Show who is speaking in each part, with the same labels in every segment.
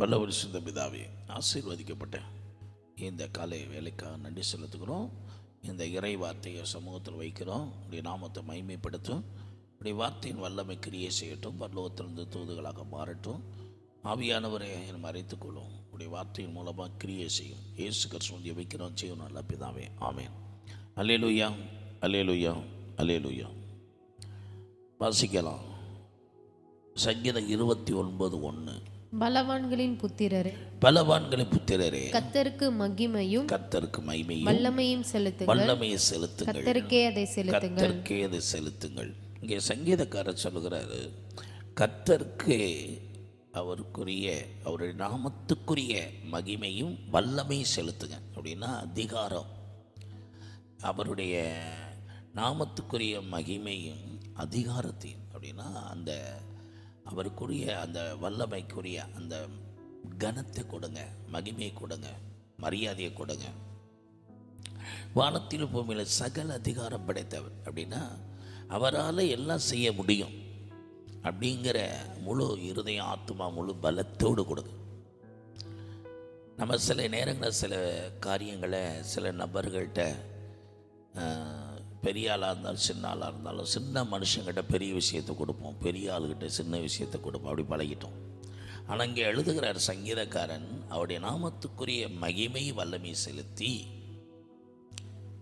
Speaker 1: வல்லவர் சுத்த பிதாவே ஆசீர்வதிக்கப்பட்டேன் இந்த காலை வேலைக்காக நன்றி செலுத்துக்கிறோம் இந்த இறை வார்த்தையை சமூகத்தில் வைக்கிறோம். உடைய நாமத்தை மைமைப்படுத்தும் உடைய வார்த்தையின் வல்லமை கிரியை செய்யட்டும். வல்லவத்திலிருந்து தூதுகளாக மாறட்டும். ஆவியானவரை மறைத்துக் மறைத்துக்கொள்ளும் உடைய வார்த்தையின் மூலமாக கிரியை செய்யும். இயேசு கிருஷ்ணன் வைக்கிறோம். செய்யும் நல்ல பிதாவே ஆமேன். அலேலுயா அலேலுயா அலேலுயா வாசிக்கலாம். சங்கீதம் இருபத்தி ஒன்பது ஒன்று
Speaker 2: பலவான்களின் புத்திரரே.
Speaker 1: பலவான்களை புத்திரரே.
Speaker 2: கத்தருக்கு மகிமையும்
Speaker 1: கர்த்தருக்கு மைமையும்
Speaker 2: வல்லமையும் செலுத்துங்கள்.
Speaker 1: வல்லமையை செலுத்துங்கள்.
Speaker 2: கத்தருக்கே அதை செலுத்துங்கள்.
Speaker 1: கர்த்தருக்கே அதை செலுத்துங்கள். இங்கே சங்கீதக்காரர் சொல்லுகிறாரு கர்த்தருக்கே அவருக்குரிய அவருடைய நாமத்துக்குரிய மகிமையும் வல்லமையும் செலுத்துங்க. அப்படின்னா அதிகாரம். அவருடைய நாமத்துக்குரிய மகிமையும் அதிகாரத்தையும். அப்படின்னா அந்த அவருக்குரிய அந்த வல்லமைக்குரிய அந்த கனத்தை கொடுங்க மகிமையை கொடுங்க மரியாதையை கொடுங்க. வானத்தில் பூமியில் சகல அதிகாரம் படைத்தவர். அப்படின்னா அவரால் எல்லாம் செய்ய முடியும். அப்படிங்கிற முழு இருதயம் ஆத்மா முழு பலத்தோடு கொடுங்க. நம்ம சில நேரங்களில் சில காரியங்களை சில நபர்கள்ட்ட பெரிய ஆளாக இருந்தாலும் சின்ன ஆளாக இருந்தாலும் சின்ன மனுஷங்கிட்ட பெரிய விஷயத்தை கொடுப்போம். பெரிய ஆளுகிட்ட சின்ன விஷயத்தை கொடுப்போம். அப்படி பழகிட்டோம். ஆனால் இங்கே எழுதுகிறார் சங்கீதக்காரன் அவருடைய நாமத்துக்குரிய மகிமை வல்லமை செலுத்தி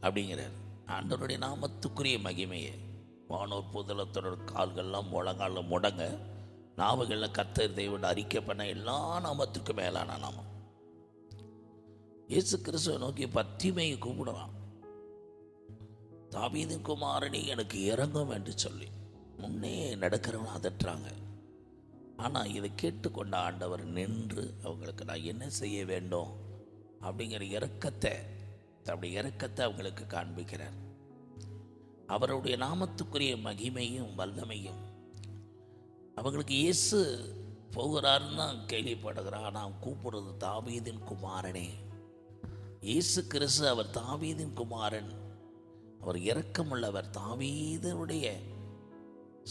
Speaker 1: அப்படிங்கிறார். ஆண்டவருடைய நாமத்துக்குரிய மகிமையை. வானோர் புதலத்தோட கால்கள்லாம் முழங்கால முடங்க நாவுகளில் கத்தர் தெய்வம் அறிக்கை பண்ண எல்லா நாமத்துக்கும் மேலான நாமம். இயேசு கிறிஸ்துவை நோக்கி பத்திமையை கூப்பிடுவான். தாவீதின் குமாரனே எனக்கு இறங்கும் என்று சொல்லி முன்னே நடக்கிறவன் அதட்டுறாங்க ஆனால் இதை கேட்டுக்கொண்ட ஆண்டவர் நின்று அவங்களுக்கு நான் என்ன செய்ய வேண்டும் அப்படிங்கிற இறக்கத்தை தன்னுடைய இறக்கத்தை அவங்களுக்கு காண்பிக்கிறார். அவருடைய நாமத்துக்குரிய மகிமையும் வல்லமையும். அவங்களுக்கு இயேசு போகிறாருன்னு தான் கேள்விப்படுகிறான் நான் கூப்பிடுறது தாவீதின் குமாரனே. இயேசு கிறிஸ்து அவர் தாவீதின் குமாரன். அவர் இரக்கமுள்ளவர் தாவீதனுடைய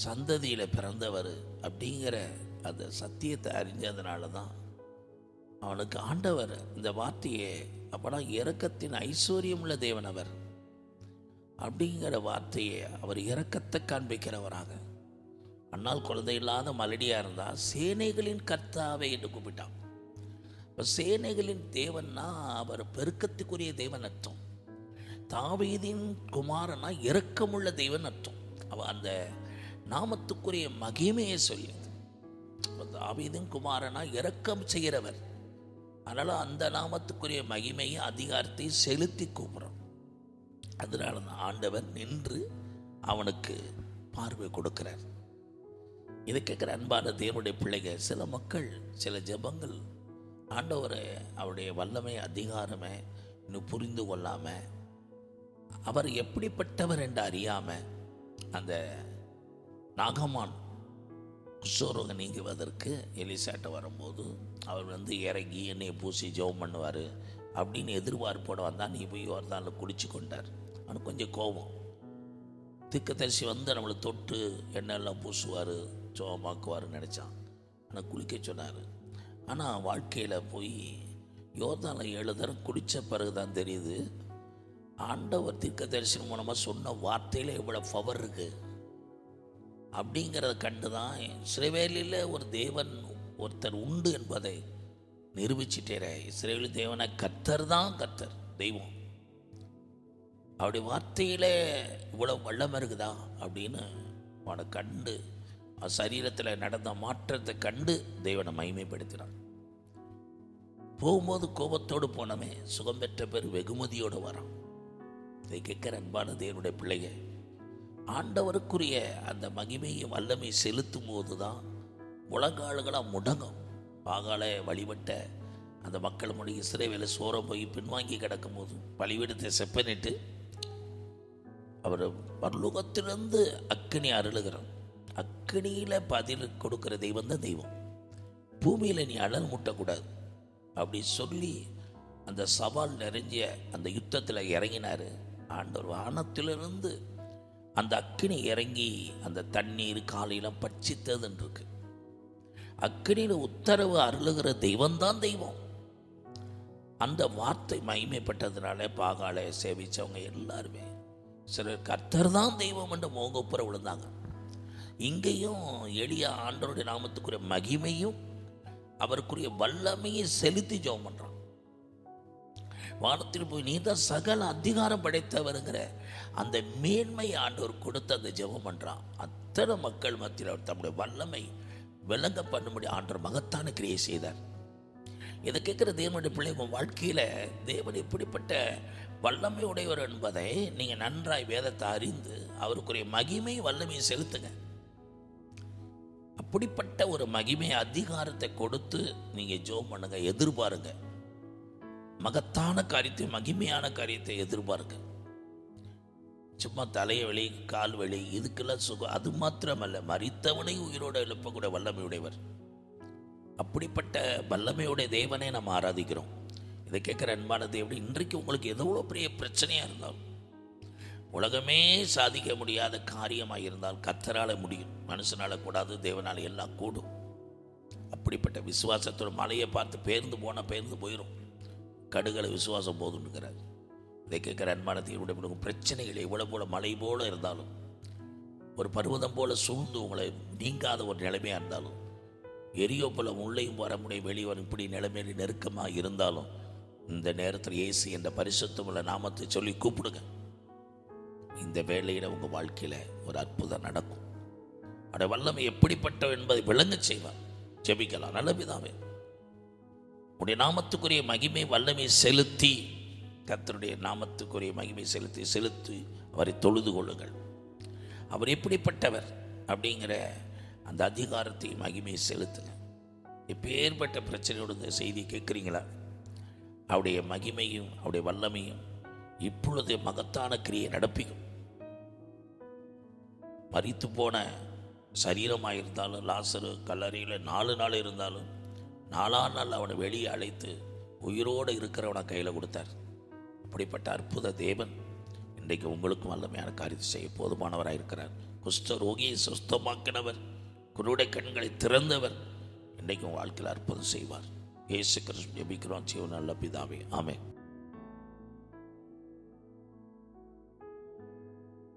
Speaker 1: சந்ததியில் பிறந்தவர் அப்படிங்கிற அந்த சத்தியத்தை அறிஞ்சதுனால தான் அவனுக்கு ஆண்டவர் இந்த வார்த்தையை அப்படா இறக்கத்தின் ஐஸ்வர்யமுள்ள தேவன் அவர் அப்படிங்கிற வார்த்தையை அவர் இறக்கத்தை காண்பிக்கிறவராக. அன்னால் குழந்தை இல்லாத மலடியாக இருந்தால் சேனைகளின் கர்த்தாவை என்று கூப்பிட்டான். இப்போ சேனைகளின் தேவன்னா அவர் பெருக்கத்துக்குரிய தேவன் அர்த்தம். தாவீதின் குமாரனா இரக்கமுள்ள தெய்வன் அர்த்தம். அவ அந்த நாமத்துக்குரிய மகிமையை சொல்லியது தாவீதின் குமாரனா இரக்கம் செய்கிறவர். அதனால் அந்த நாமத்துக்குரிய மகிமையை அதிகாரத்தை செலுத்தி கூப்பிடும் அதனால தான் ஆண்டவர் நின்று அவனுக்கு பார்வை கொடுக்கிறார். இதை கேட்குற அன்பான தேவனுடைய பிள்ளைகள் சில மக்கள் சில ஜெபங்கள் ஆண்டவரை அவருடைய வல்லமை அதிகாரமே இன்னும் புரிந்து கொள்ளாமல் அவர் எப்படிப்பட்டவர் என்று அறியாமல் அந்த நாகமான் குஷோரோகம் நீங்குவதற்கு எலிசாட்ட வரும்போது அவர் வந்து இறங்கி என்னை பூசி ஜெபம் பண்ணுவார் அப்படின்னு எதிர்பார்ப்போட வந்தால் நீ போய் வரதால குடிச்சு கொண்டார். அவனுக்கு கொஞ்சம் கோபம். திக்கத்தரிசி வந்து நம்மளை தொட்டு எண்ணெயெல்லாம் பூசுவார் ஜோமாக்குவார்னு நினச்சான். ஆனால் குளிக்க சொன்னார். ஆனால் வாழ்க்கையில் போய் யோர்தானில் ஏழு தரம் குடித்த பிறகு தான் தெரியுது ஆண்டவர் தீர்க்க மூலமாக சொன்ன வார்த்தையில் எவ்வளோ பவர் இருக்குது அப்படிங்கிறத கண்டு தான் இஸ்ரேவேலியில் ஒரு தேவன் ஒருத்தர் உண்டு என்பதை நிரூபிச்சிட்டேரே. இஸ்ரேல் தேவனை கத்தர் தான் கத்தர் தெய்வம். அப்படி வார்த்தையில் இவ்வளோ வல்லம் இருக்குதா அப்படின்னு அவனை கண்டு அவன் சரீரத்தில் நடந்த மாற்றத்தை கண்டு தெய்வனை மகிமைப்படுத்தினான். போகும்போது கோபத்தோடு போனமே சுகம் பெற்ற பேர் வெகுமதியோடு வரான். இதை கேட்குற அன்பான தேவனுடைய பிள்ளைங்க ஆண்டவருக்குரிய அந்த மகிமையும் வல்லமை செலுத்தும் போது தான் முழங்காலுகளாக முடங்கும். பாகால வழிபட்ட அந்த மக்கள் மொழி இஸ்ரேவேல சோரம் போய் பின்வாங்கி கிடக்கும்போது பழிவிடத்தை செப்பனிட்டு அவர் பரலோகத்திலிருந்து அக்கினி அருளுகிறார். அக்கினியில் பதில் கொடுக்கிற தெய்வம் தான் தெய்வம். பூமியில் நீ அனல் முட்டக்கூடாது. அப்படி சொல்லி அந்த சவால் நிறைஞ்ச அந்த யுத்தத்தில் இறங்கினார். ஆண்டவர் வானத்திலிருந்து அந்த அக்கினி இறங்கி அந்த தண்ணீர் காலையில் பட்சித்ததுன்னு இருக்கு அக்கினியில் உத்தரவு அருளுகிற தெய்வம்தான் தெய்வம். அந்த வார்த்தை மகிமைப்பட்டதுனால பாகாலை சேவிச்சவங்க எல்லாருமே சிலர் கர்த்தர் தான் தெய்வம் என்று மோகப்புற விழுந்தாங்க. இங்கேயும் எளிய ஆண்டவருடைய நாமத்துக்குரிய மகிமையும் அவருக்குரிய வல்லமையை செலுத்தி ஜோம் பண்ணுறான் வானத்தில் போய் நீ தான் சகல அதிகாரம் படைத்தவருங்கிற அந்த மேன்மை ஆண்டவர் கொடுத்து அந்த ஜெபம் பண்ணுறான் அத்தனை மக்கள் மத்தியில் அவர் தம்முடைய வல்லமை விளங்க பண்ணும்படி ஆண்டவர் மகத்தான கிரியை செய்தார். இதை கேட்குற தேவனுடைய பிள்ளை உங்கள் வாழ்க்கையில் தேவன் எப்படிப்பட்ட வல்லமை உடையவர் என்பதை நீங்கள் நன்றாய் வேதத்தை அறிந்து அவருக்குரிய மகிமை வல்லமையை செலுத்துங்க. அப்படிப்பட்ட ஒரு மகிமை அதிகாரத்தை கொடுத்து நீங்கள் ஜோம் பண்ணுங்க எதிர்பாருங்க. மகத்தான காரியத்தை மகிமையான காரியத்தை எதிர்பார்க்க. சும்மா தலையை வலி கால் வலி இதுக்கெல்லாம் சுகம் அது மாத்திரமல்ல மறித்தவனை உயிரோடு எழுப்பக்கூட வல்லமையுடையவர். அப்படிப்பட்ட வல்லமையுடைய தேவனை நம்ம ஆராதிக்கிறோம். இதை கேட்குற அன்பான தேவன் இன்றைக்கு உங்களுக்கு எவ்வளோ பெரிய பிரச்சனையாக இருந்தாலும் உலகமே சாதிக்க முடியாத காரியமாக இருந்தால் கத்தரால முடியும். மனுஷனால் கூடாது தேவனால் எல்லாம் கூடும். அப்படிப்பட்ட விசுவாசத்தோட மலையை பார்த்து பேர்ந்து போனால் பேர்ந்து போயிடும் கடுகளை விசுவாசம் போதும்னுக்கிறார் இதை கேட்குற அன்பான தேவனுடைய பிரச்சனைகள் எவ்வளோ போல மலை போல இருந்தாலும் ஒரு பருவதம் போல சூழ்ந்து உங்களை நீங்காத ஒரு நிலைமையாக இருந்தாலும் எரியோ போல உள்ளேயும் வர முடியும் வெளியே இப்படி நிலைமையில் நெருக்கமாக இருந்தாலும் இந்த நேரத்தில் இயேசு என்ற பரிசுத்தமுள்ள நாமத்தை சொல்லி கூப்பிடுங்க. இந்த வேலையில் உங்கள் வாழ்க்கையில் ஒரு அற்புதம் நடக்கும். அட வல்லமை எப்படிப்பட்ட என்பதை விளங்க செய்வார். ஜெபிக்கலாம். நல்ல விதாவே உடைய நாமத்துக்குரிய மகிமை வல்லமை செலுத்தி கத்தருடைய நாமத்துக்குரிய மகிமை செலுத்தி செலுத்தி அவரை தொழுது கொள்ளுங்கள். அவர் எப்படிப்பட்டவர் அப்படிங்கிற அந்த அதிகாரத்தை மகிமையை செலுத்துங்க. எப்பேற்பட்ட பிரச்சனையோட இந்த செய்தி கேட்குறீங்களா? அவருடைய மகிமையும் அவருடைய வல்லமையும் இப்பொழுது மகத்தான கிரியை நடப்பிக்கும். மறித்து போன சரீரமாக இருந்தாலும் லாசரு கல்லறையில் நாலு நாள் இருந்தாலும் நாலாம் நாள் அவனை வெளியே அழைத்து உயிரோடு இருக்கிறவனை கையில் கொடுத்தார். அப்படிப்பட்ட அற்புத தேவன் இன்றைக்கு உங்களுக்கும் வல்லமையான காரியத்தை செய்ய போதுமானவராக இருக்கிறார். குஷ்ட ரோகியை சுஸ்தமாக்கினவர் குருடைய கண்களை திறந்தவர் இன்றைக்கும் வாழ்க்கையில் அற்புதம் செய்வார். இயேசு கிருஷ்ணன் ஜெபிக்கிறோம். சிவன் நல்ல பிதாவே. ஆமே